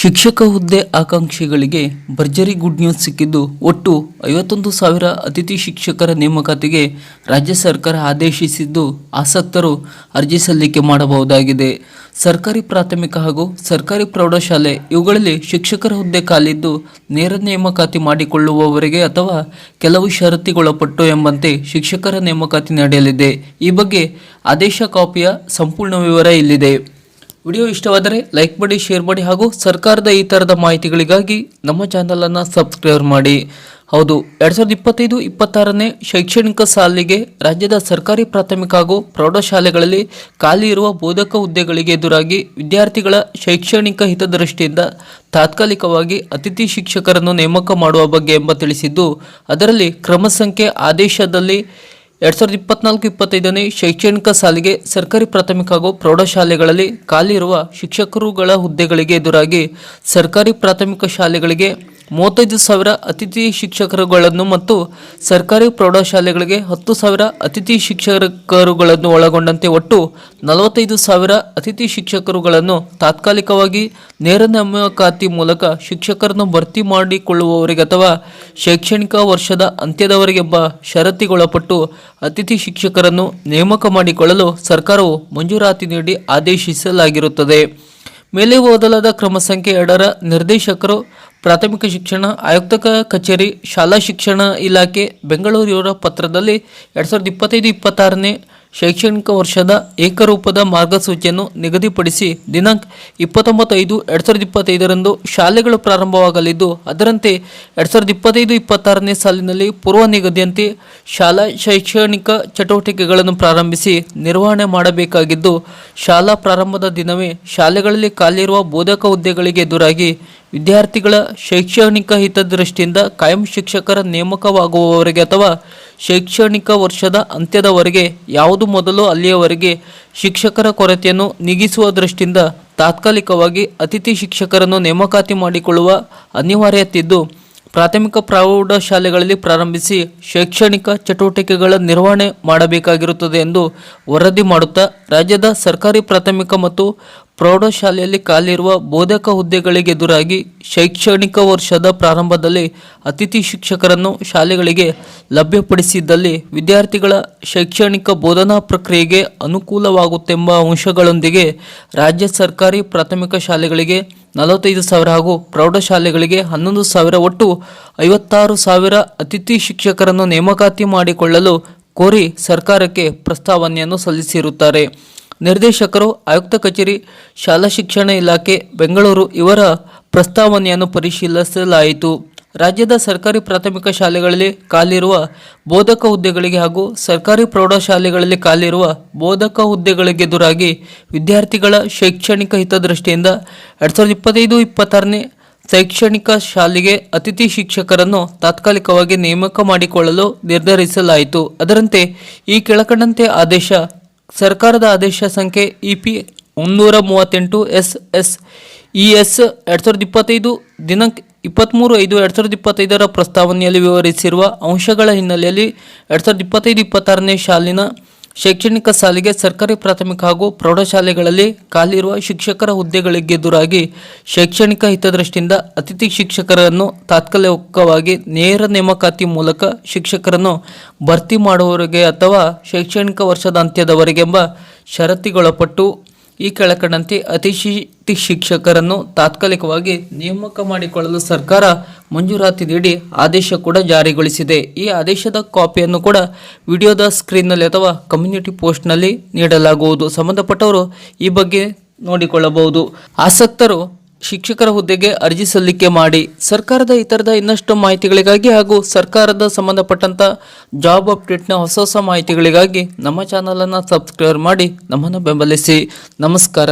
ಶಿಕ್ಷಕ ಹುದ್ದೆ ಆಕಾಂಕ್ಷಿಗಳಿಗೆ ಭರ್ಜರಿ ಗುಡ್ ನ್ಯೂಸ್ ಸಿಕ್ಕಿದ್ದು ಒಟ್ಟು ಐವತ್ತೊಂದು ಸಾವಿರ ಅತಿಥಿ ಶಿಕ್ಷಕರ ನೇಮಕಾತಿಗೆ ರಾಜ್ಯ ಸರ್ಕಾರ ಆದೇಶಿಸಿದ್ದು ಆಸಕ್ತರು ಅರ್ಜಿ ಸಲ್ಲಿಕೆ ಮಾಡಬಹುದಾಗಿದೆ. ಸರ್ಕಾರಿ ಪ್ರಾಥಮಿಕ ಹಾಗೂ ಸರ್ಕಾರಿ ಪ್ರೌಢಶಾಲೆ ಇವುಗಳಲ್ಲಿ ಶಿಕ್ಷಕರ ಹುದ್ದೆ ಕಾಲಿದ್ದು ನೇರ ನೇಮಕಾತಿ ಮಾಡಿಕೊಳ್ಳುವವರಿಗೆ ಅಥವಾ ಕೆಲವು ಷರತ್ತಿಗೊಳಪಟ್ಟು ಎಂಬಂತೆ ಶಿಕ್ಷಕರ ನೇಮಕಾತಿ ನಡೆಯಲಿದೆ. ಈ ಬಗ್ಗೆ ಆದೇಶ ಕಾಪಿಯ ಸಂಪೂರ್ಣ ವಿವರ ಇಲ್ಲಿದೆ. ವಿಡಿಯೋ ಇಷ್ಟವಾದರೆ ಲೈಕ್ ಮಾಡಿ, ಶೇರ್ ಮಾಡಿ ಹಾಗೂ ಸರ್ಕಾರದ ಈ ಥರದ ಮಾಹಿತಿಗಳಿಗಾಗಿ ನಮ್ಮ ಚಾನಲನ್ನು ಸಬ್ಸ್ಕ್ರೈಬ್ ಮಾಡಿ. ಹೌದು, ಎರಡು ಸಾವಿರದ ಇಪ್ಪತ್ತೈದು ಇಪ್ಪತ್ತಾರನೇ ಶೈಕ್ಷಣಿಕ ಸಾಲಿಗೆ ರಾಜ್ಯದ ಸರ್ಕಾರಿ ಪ್ರಾಥಮಿಕ ಹಾಗೂ ಪ್ರೌಢಶಾಲೆಗಳಲ್ಲಿ ಖಾಲಿ ಇರುವ ಬೋಧಕ ಹುದ್ದೆಗಳಿಗೆ ಎದುರಾಗಿ ವಿದ್ಯಾರ್ಥಿಗಳ ಶೈಕ್ಷಣಿಕ ಹಿತದೃಷ್ಟಿಯಿಂದ ತಾತ್ಕಾಲಿಕವಾಗಿ ಅತಿಥಿ ಶಿಕ್ಷಕರನ್ನು ನೇಮಕ ಮಾಡುವ ಬಗ್ಗೆ ಎಂಬ ತಿಳಿಸಿದ್ದು, ಅದರಲ್ಲಿ ಕ್ರಮ ಸಂಖ್ಯೆ ಆದೇಶದಲ್ಲಿ ಎರಡ್ ಸಾವಿರದ ಇಪ್ಪತ್ನಾಲ್ಕು ಇಪ್ಪತ್ತೈದನೇ ಶೈಕ್ಷಣಿಕ ಸಾಲಿಗೆ ಸರ್ಕಾರಿ ಪ್ರಾಥಮಿಕ ಹಾಗೂ ಪ್ರೌಢಶಾಲೆಗಳಲ್ಲಿ ಖಾಲಿ ಇರುವ ಶಿಕ್ಷಕರುಗಳ ಹುದ್ದೆಗಳಿಗೆ ಎದುರಾಗಿ ಸರ್ಕಾರಿ ಪ್ರಾಥಮಿಕ ಶಾಲೆಗಳಿಗೆ ಮೂವತ್ತೈದು ಸಾವಿರ ಅತಿಥಿ ಶಿಕ್ಷಕರುಗಳನ್ನು ಮತ್ತು ಸರ್ಕಾರಿ ಪ್ರೌಢಶಾಲೆಗಳಿಗೆ ಹತ್ತು ಸಾವಿರ ಅತಿಥಿ ಶಿಕ್ಷಕರುಗಳನ್ನು ಒಳಗೊಂಡಂತೆ ಒಟ್ಟು ನಲವತ್ತೈದು ಸಾವಿರ ಅತಿಥಿ ಶಿಕ್ಷಕರುಗಳನ್ನು ತಾತ್ಕಾಲಿಕವಾಗಿ ನೇರ ನೇಮಕಾತಿ ಮೂಲಕ ಶಿಕ್ಷಕರನ್ನು ಭರ್ತಿ ಮಾಡಿಕೊಳ್ಳುವವರಿಗೆ ಅಥವಾ ಶೈಕ್ಷಣಿಕ ವರ್ಷದ ಅಂತ್ಯದವರೆಗೆಂಬ ಷರತ್ತಿಗೊಳಪಟ್ಟು ಅತಿಥಿ ಶಿಕ್ಷಕರನ್ನು ನೇಮಕ ಮಾಡಿಕೊಳ್ಳಲು ಸರ್ಕಾರವು ಮಂಜೂರಾತಿ ನೀಡಿ ಆದೇಶಿಸಲಾಗಿರುತ್ತದೆ. ಮೇಲೆ ಓದಲಾದ ಕ್ರಮ ಸಂಖ್ಯೆ ಎರಡರ ನಿರ್ದೇಶಕರು ಪ್ರಾಥಮಿಕ ಶಿಕ್ಷಣ ಆಯುಕ್ತಕ ಕಚೇರಿ ಶಾಲಾ ಶಿಕ್ಷಣ ಇಲಾಖೆ ಬೆಂಗಳೂರು ಇವರ ಪತ್ರದಲ್ಲಿ ಎರಡು ಸಾವಿರದ ಇಪ್ಪತ್ತೈದು ಇಪ್ಪತ್ತಾರನೇ ಶೈಕ್ಷಣಿಕ ವರ್ಷದ ಏಕರೂಪದ ಮಾರ್ಗಸೂಚಿಯನ್ನು ನಿಗದಿಪಡಿಸಿ ದಿನಾಂಕ ಇಪ್ಪತ್ತೊಂಬತ್ತು ಐದು ಎರಡು ಸಾವಿರದ ಇಪ್ಪತ್ತೈದರಂದು ಶಾಲೆಗಳು ಪ್ರಾರಂಭವಾಗಲಿದ್ದು, ಅದರಂತೆ ಎರಡು ಸಾವಿರದ ಇಪ್ಪತ್ತೈದು, ಇಪ್ಪತ್ತಾರನೇ ಸಾಲಿನಲ್ಲಿ ಪೂರ್ವ ನಿಗದಿಯಂತೆ ಶಾಲಾ ಶೈಕ್ಷಣಿಕ ಚಟುವಟಿಕೆಗಳನ್ನು ಪ್ರಾರಂಭಿಸಿ ನಿರ್ವಹಣೆ ಮಾಡಬೇಕಾಗಿದ್ದು, ಶಾಲಾ ಪ್ರಾರಂಭದ ದಿನವೇ ಶಾಲೆಗಳಲ್ಲಿ ಖಾಲಿರುವ ಬೋಧಕ ಹುದ್ದೆಗಳಿಗೆ ಎದುರಾಗಿ ವಿದ್ಯಾರ್ಥಿಗಳ ಶೈಕ್ಷಣಿಕ ಹಿತದೃಷ್ಟಿಯಿಂದ ಕಾಯಂ ಶಿಕ್ಷಕರ ನೇಮಕವಾಗುವವರೆಗೆ ಅಥವಾ ಶೈಕ್ಷಣಿಕ ವರ್ಷದ ಅಂತ್ಯದವರೆಗೆ, ಯಾವುದು ಮೊದಲು ಅಲ್ಲಿಯವರೆಗೆ ಶಿಕ್ಷಕರ ಕೊರತೆಯನ್ನು ನೀಗಿಸುವ ದೃಷ್ಟಿಯಿಂದ ತಾತ್ಕಾಲಿಕವಾಗಿ ಅತಿಥಿ ಶಿಕ್ಷಕರನ್ನು ನೇಮಕಾತಿ ಮಾಡಿಕೊಳ್ಳುವ ಅನಿವಾರ್ಯತಿದ್ದು ಪ್ರಾಥಮಿಕ ಪ್ರೌಢಶಾಲೆಗಳಲ್ಲಿ ಪ್ರಾರಂಭಿಸಿ ಶೈಕ್ಷಣಿಕ ಚಟುವಟಿಕೆಗಳ ನಿರ್ವಹಣೆ ಮಾಡಬೇಕಾಗಿರುತ್ತದೆ ಎಂದು ವರದಿ ಮಾಡುತ್ತಾ, ರಾಜ್ಯದ ಸರ್ಕಾರಿ ಪ್ರಾಥಮಿಕ ಮತ್ತು ಪ್ರೌಢಶಾಲೆಯಲ್ಲಿ ಖಾಲಿರುವ ಬೋಧಕ ಹುದ್ದೆಗಳಿಗೆ ಎದುರಾಗಿ ಶೈಕ್ಷಣಿಕ ವರ್ಷದ ಪ್ರಾರಂಭದಲ್ಲಿ ಅತಿಥಿ ಶಿಕ್ಷಕರನ್ನು ಶಾಲೆಗಳಿಗೆ ಲಭ್ಯಪಡಿಸಿದ್ದಲ್ಲಿ ವಿದ್ಯಾರ್ಥಿಗಳ ಶೈಕ್ಷಣಿಕ ಬೋಧನಾ ಪ್ರಕ್ರಿಯೆಗೆ ಅನುಕೂಲವಾಗುತ್ತೆಂಬ ಅಂಶಗಳೊಂದಿಗೆ ರಾಜ್ಯ ಸರ್ಕಾರಿ ಪ್ರಾಥಮಿಕ ಶಾಲೆಗಳಿಗೆ ನಲವತ್ತೈದು ಸಾವಿರ ಹಾಗೂ ಪ್ರೌಢಶಾಲೆಗಳಿಗೆ ಹನ್ನೊಂದು ಸಾವಿರ ಒಟ್ಟು ಐವತ್ತಾರು ಸಾವಿರ ಅತಿಥಿ ಶಿಕ್ಷಕರನ್ನು ನೇಮಕಾತಿ ಮಾಡಿಕೊಳ್ಳಲು ಕೋರಿ ಸರ್ಕಾರಕ್ಕೆ ಪ್ರಸ್ತಾವನೆಯನ್ನು ಸಲ್ಲಿಸಿರುತ್ತಾರೆ. ನಿರ್ದೇಶಕರು, ಆಯುಕ್ತ ಕಚೇರಿ, ಶಾಲಾ ಶಿಕ್ಷಣ ಇಲಾಖೆ, ಬೆಂಗಳೂರು ಇವರ ಪ್ರಸ್ತಾವನೆಯನ್ನು ಪರಿಶೀಲಿಸಲಾಯಿತು. ರಾಜ್ಯದ ಸರ್ಕಾರಿ ಪ್ರಾಥಮಿಕ ಶಾಲೆಗಳಲ್ಲಿ ಖಾಲಿರುವ ಬೋಧಕ ಹುದ್ದೆಗಳಿಗೆ ಹಾಗೂ ಸರ್ಕಾರಿ ಪ್ರೌಢಶಾಲೆಗಳಲ್ಲಿ ಖಾಲಿರುವ ಬೋಧಕ ಹುದ್ದೆಗಳಿಗೆದುರಾಗಿ ವಿದ್ಯಾರ್ಥಿಗಳ ಶೈಕ್ಷಣಿಕ ಹಿತದೃಷ್ಟಿಯಿಂದ ಎರಡು ಸಾವಿರದ ಇಪ್ಪತ್ತೈದು ಇಪ್ಪತ್ತಾರನೇ ಶೈಕ್ಷಣಿಕ ಶಾಲೆಗೆ ಅತಿಥಿ ಶಿಕ್ಷಕರನ್ನು ತಾತ್ಕಾಲಿಕವಾಗಿ ನೇಮಕ ಮಾಡಿಕೊಳ್ಳಲು ನಿರ್ಧರಿಸಲಾಯಿತು. ಅದರಂತೆ ಈ ಕೆಳಕಂಡಂತೆ ಆದೇಶ ಸರ್ಕಾರದ ಆದೇಶ ಸಂಖ್ಯೆ ಇ ಪಿ ಮುನ್ನೂರ ಮೂವತ್ತೆಂಟು, ಎಸ್ ಎಸ್ ಇ ಎಸ್ ಎರಡು ಸಾವಿರದ ಇಪ್ಪತ್ತೈದು, ದಿನಾಂಕ ಇಪ್ಪತ್ತ್ಮೂರು ಐದು ಎರಡು ಸಾವಿರದ ಇಪ್ಪತ್ತೈದರ ಪ್ರಸ್ತಾವನೆಯಲ್ಲಿ ವಿವರಿಸಿರುವ ಅಂಶಗಳ ಹಿನ್ನೆಲೆಯಲ್ಲಿ ಎರಡು ಸಾವಿರದ ಇಪ್ಪತ್ತೈದು, ಇಪ್ಪತ್ತಾರನೇ ಸಾಲಿನ ಶೈಕ್ಷಣಿಕ ಸಾಲಿಗೆ ಸರ್ಕಾರಿ ಪ್ರಾಥಮಿಕ ಹಾಗೂ ಪ್ರೌಢಶಾಲೆಗಳಲ್ಲಿ ಖಾಲಿರುವ ಶಿಕ್ಷಕರ ಹುದ್ದೆಗಳಿಗೆ ಎದುರಾಗಿ ಶೈಕ್ಷಣಿಕ ಹಿತದೃಷ್ಟಿಯಿಂದ ಅತಿಥಿ ಶಿಕ್ಷಕರನ್ನು ತಾತ್ಕಾಲಿಕವಾಗಿ ನೇರ ನೇಮಕಾತಿ ಮೂಲಕ ಶಿಕ್ಷಕರನ್ನು ಭರ್ತಿ ಮಾಡುವವರಿಗೆ ಅಥವಾ ಶೈಕ್ಷಣಿಕ ವರ್ಷದ ಅಂತ್ಯದವರೆಗೆಂಬ ಷರತ್ತಿಗೊಳಪಟ್ಟು ಈ ಕೆಳಕಂಡಂತೆ ಅತಿಶಿ ಶಿಕ್ಷಕರನ್ನು ತಾತ್ಕಾಲಿಕವಾಗಿ ನೇಮಕ ಮಾಡಿಕೊಳ್ಳಲು ಸರ್ಕಾರ ಮಂಜೂರಾತಿ ನೀಡಿ ಆದೇಶ ಕೂಡ ಜಾರಿಗೊಳಿಸಿದೆ. ಈ ಆದೇಶದ ಕಾಪಿಯನ್ನು ಕೂಡ ವಿಡಿಯೋದ ಸ್ಕ್ರೀನ್ನಲ್ಲಿ ಅಥವಾ ಕಮ್ಯುನಿಟಿ ಪೋಸ್ಟ್ನಲ್ಲಿ ನೀಡಲಾಗುವುದು. ಸಂಬಂಧಪಟ್ಟವರು ಈ ಬಗ್ಗೆ ನೋಡಿಕೊಳ್ಳಬಹುದು. ಆಸಕ್ತರು ಶಿಕ್ಷಕರ ಹುದ್ದೆಗೆ ಅರ್ಜಿ ಸಲ್ಲಿಕೆ ಮಾಡಿ ಸರ್ಕಾರದ ಇತರದ ಇನ್ನಷ್ಟು ಮಾಹಿತಿಗಳಿಗಾಗಿ ಹಾಗೂ ಸರ್ಕಾರದ ಸಂಬಂಧಪಟ್ಟಂತ ಜಾಬ್ ಅಪ್ಡೇಟ್ನ ಹೊಸ ಹೊಸ ಮಾಹಿತಿಗಳಿಗಾಗಿ ನಮ್ಮ ಚಾನಲನ್ನು ಸಬ್ಸ್ಕ್ರೈಬ್ ಮಾಡಿ ನಮ್ಮನ್ನು ಬೆಂಬಲಿಸಿ. ನಮಸ್ಕಾರ.